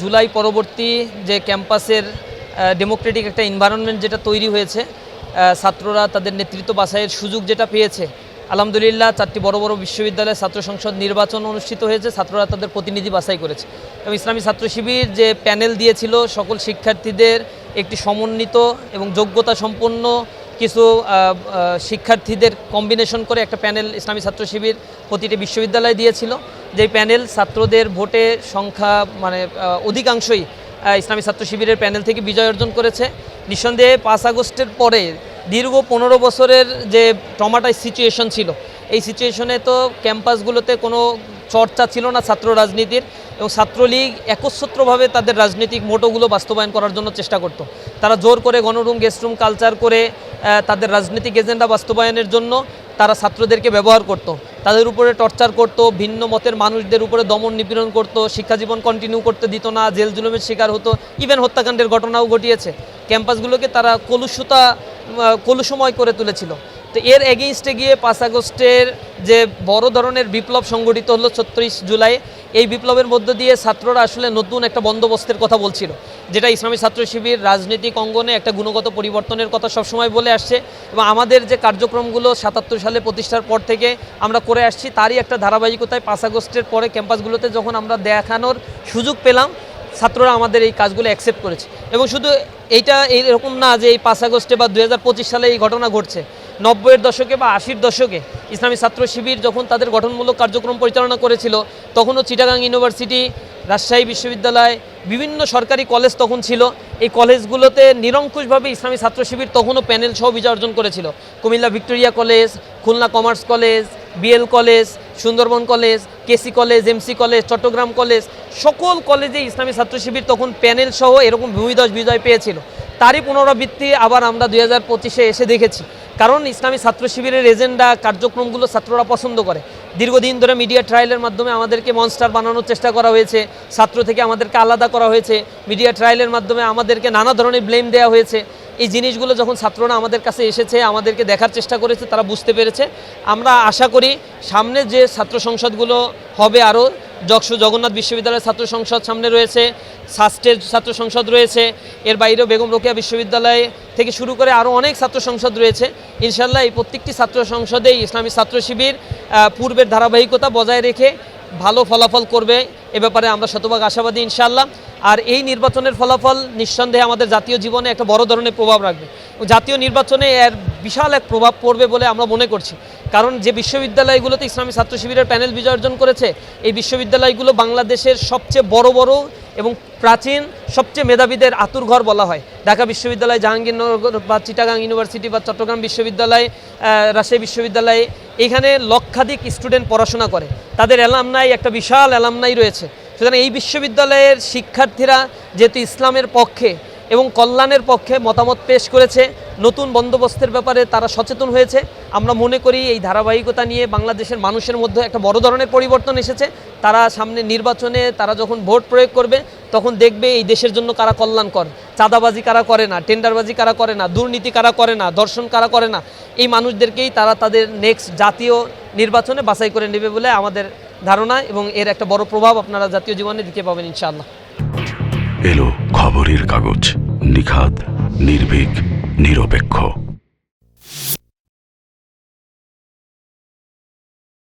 জুলাই পরবর্তী যে ক্যাম্পাসের ডেমোক্রেটিক একটা এনভায়রনমেন্ট যেটা তৈরি হয়েছে ছাত্ররা তাদের নেতৃত্ব বাছাইয়ের সুযোগ যেটা পেয়েছে, আলহামদুলিল্লাহ চারটি বড় বড় বিশ্ববিদ্যালয়ে, ছাত্র সংসদ নির্বাচন অনুষ্ঠিত হয়েছে, ছাত্ররা তাদের প্রতিনিধি বাছাই করেছে। এবং ইসলামী ছাত্র শিবির যে প্যানেল দিয়েছিল, সকল শিক্ষার্থীদের একটি সমন্বিত এবং যোগ্যতা সম্পন্ন কিছু শিক্ষার্থীদের কম্বিনেশন করে একটা প্যানেল ইসলামী ছাত্র শিবির প্রতিটি বিশ্ববিদ্যালয়ে দিয়েছিল। যেই প্যানেল ছাত্রদের ভোটে সংখ্যা মানে অধিকাংশই ইসলামী ছাত্র শিবিরের প্যানেল থেকে বিজয় অর্জন করেছে। নিঃসন্দেহে পাঁচ আগস্টের পরে দীর্ঘ পনেরো বছরের যে টমাটাই সিচুয়েশন ছিল, এই সিচুয়েশনে তো ক্যাম্পাসগুলোতে কোনো চর্চা ছিল না ছাত্র রাজনীতির এবং ছাত্রলীগ একচ্ছত্রভাবে তাদের রাজনৈতিক মোটোগুলো বাস্তবায়ন করার জন্য চেষ্টা করত। তারা জোর করে গণরুম গেস্টরুম কালচার করে তাদের রাজনৈতিক এজেন্ডা বাস্তবায়নের জন্য তারা ছাত্রদেরকে ব্যবহার করত। তাদের উপরে টর্চার করত, ভিন্ন মতের মানুষদের উপরে দমন নিপীড়ন করত শিক্ষাজীবন কন্টিনিউ করতে দিত না, জেল জুলুমের শিকার হতো ইভেন হত্যাকাণ্ডের ঘটনাও ঘটিয়েছে। ক্যাম্পাসগুলোকে তারা কলুষতা কলুষময় করে তুলেছিল। তো এর এগেইনস্টে গিয়ে পাঁচ আগস্টের যে বড় ধরনের বিপ্লব সংগঠিত হলো ছত্রিশ জুলাই এই বিপ্লবের মধ্য দিয়ে ছাত্ররা আসলে নতুন একটা বন্দোবস্তের কথা বলছিল, যেটা ইসলামী ছাত্র শিবির রাজনৈতিক অঙ্গনে একটা গুণগত পরিবর্তনের কথা সবসময় বলে আসছে এবং আমাদের যে কার্যক্রমগুলো সাতাত্তর সালে প্রতিষ্ঠার পর থেকে আমরা করে আসছি, তারই একটা ধারাবাহিকতায় পাঁচ আগস্টের পরে ক্যাম্পাসগুলোতে যখন আমরা দেখানোর সুযোগ পেলাম, ছাত্ররা আমাদের এই কাজগুলো অ্যাকসেপ্ট করেছে। এবং শুধু এইটা এইরকম না যে এই পাঁচ আগস্টে বা দু হাজার পঁচিশ সালে এই ঘটনা ঘটছে। নব্বইয়ের দশকে বা আশির দশকে ইসলামী ছাত্র শিবির যখন তাদের গঠনমূলক কার্যক্রম পরিচালনা করেছিল তখনও চিটাগাং ইউনিভার্সিটি, রাজশাহী বিশ্ববিদ্যালয়, বিভিন্ন সরকারি কলেজ তখন ছিল। এই কলেজগুলোতে নিরঙ্কুশভাবে ইসলামী ছাত্র শিবির তখনও প্যানেল সহ বিজয় অর্জন করেছিল। Comilla Victoria college, Khulna commerce college BL college Sundarban college KC college MC college Chattogram college সকল কলেজে ইসলামী ছাত্র শিবির তখন প্যানেল সহ এরকম ভূমিদশ বিজয় পেয়েছিল। তারই পুনরাবৃত্তি আবার আমরা দুই হাজার পঁচিশে এসে দেখেছি। কারণ ইসলামী ছাত্র শিবিরের এজেন্ডা কার্যক্রমগুলো ছাত্ররা পছন্দ করে। দীর্ঘদিন ধরে মিডিয়া ট্রায়ালের মাধ্যমে আমাদেরকে মনস্টার বানানোর চেষ্টা করা হয়েছে। ছাত্র থেকে আমাদেরকে আলাদা করা হয়েছে। মিডিয়া ট্রায়ালের মাধ্যমে আমাদেরকে নানা ধরনের ব্লেম দেওয়া হয়েছে। এই জিনিসগুলো যখন ছাত্ররা আমাদের কাছে এসেছে, আমাদেরকে দেখার চেষ্টা করেছে, তারা বুঝতে পেরেছে। আমরা আশা করি সামনে যে ছাত্র সংসদগুলো হবে আরও যক্ষু জগন্নাথ বিশ্ববিদ্যালয়ের ছাত্র সংসদ সামনে রয়েছে সাস্টের ছাত্র সংসদ রয়েছে, এর বাইরেও বেগম রোকেয়া বিশ্ববিদ্যালয় থেকে শুরু করে আরও অনেক ছাত্র সংসদ রয়েছে। ইনশাল্লাহ এই প্রত্যেকটি ছাত্র সংসদেই ইসলামী ছাত্র শিবির পূর্বের ধারাবাহিকতা বজায় রেখে ভালো ফলাফল করবে। এ ব্যাপারে আমরা শতভাগ আশাবাদী ইনশাল্লাহ আর এই নির্বাচনের ফলাফল নিঃসন্দেহে আমাদের জাতীয় জীবনে একটা বড় ধরনের প্রভাব রাখবে। জাতীয় নির্বাচনে এর বিশাল এক প্রভাব পড়বে বলে আমরা মনে করছি। কারণ যে বিশ্ববিদ্যালয়গুলোতে ইসলামী ছাত্র শিবিরের প্যানেল বিজয় অর্জন করেছে, এই বিশ্ববিদ্যালয়গুলো বাংলাদেশের সবচেয়ে বড় বড় এবং প্রাচীন, সবচেয়ে মেধাবীদের আতুরঘর বলা হয়। ঢাকা বিশ্ববিদ্যালয়, জাহাঙ্গীরনগর বা চিটাগাং ইউনিভার্সিটি বা চট্টগ্রাম বিশ্ববিদ্যালয় রাজশাহী বিশ্ববিদ্যালয়ে এখানে লক্ষাধিক স্টুডেন্ট পড়াশোনা করে। তাদের অ্যালামনাই একটা বিশাল অ্যালামনাই রয়েছে। সুতরাং এই বিশ্ববিদ্যালয়ের শিক্ষার্থীরা যেহেতু ইসলামের পক্ষে এবং কল্যাণের পক্ষে মতামত পেশ করেছে নতুন বন্দোবস্তের ব্যাপারে তারা সচেতন হয়েছে। আমরা মনে করি এই ধারাবাহিকতা নিয়ে বাংলাদেশের মানুষের মধ্যে একটা বড় ধরনের পরিবর্তন এসেছে। তারা সামনে নির্বাচনে তারা যখন ভোট প্রয়োগ করবে, তখন দেখবে এই দেশের জন্য কারা কল্যাণকর। চাঁদাবাজি কারা করে না, টেন্ডারবাজি কারা করে না, দুর্নীতি কারা করে না, দর্শন কারা করে না, এই মানুষদেরকেই তারা তাদের নেক্সট জাতীয় নির্বাচনে বাছাই করে নেবে বলে আমাদের ধারণা এবং এর একটা বড় প্রভাব আপনারা জাতীয় জীবনে দিতে পাবেন ইনশাআল্লাহ। এলো খবরের কাগজ, নিখাদ, নির্ভীক। নিরপেক্ষ।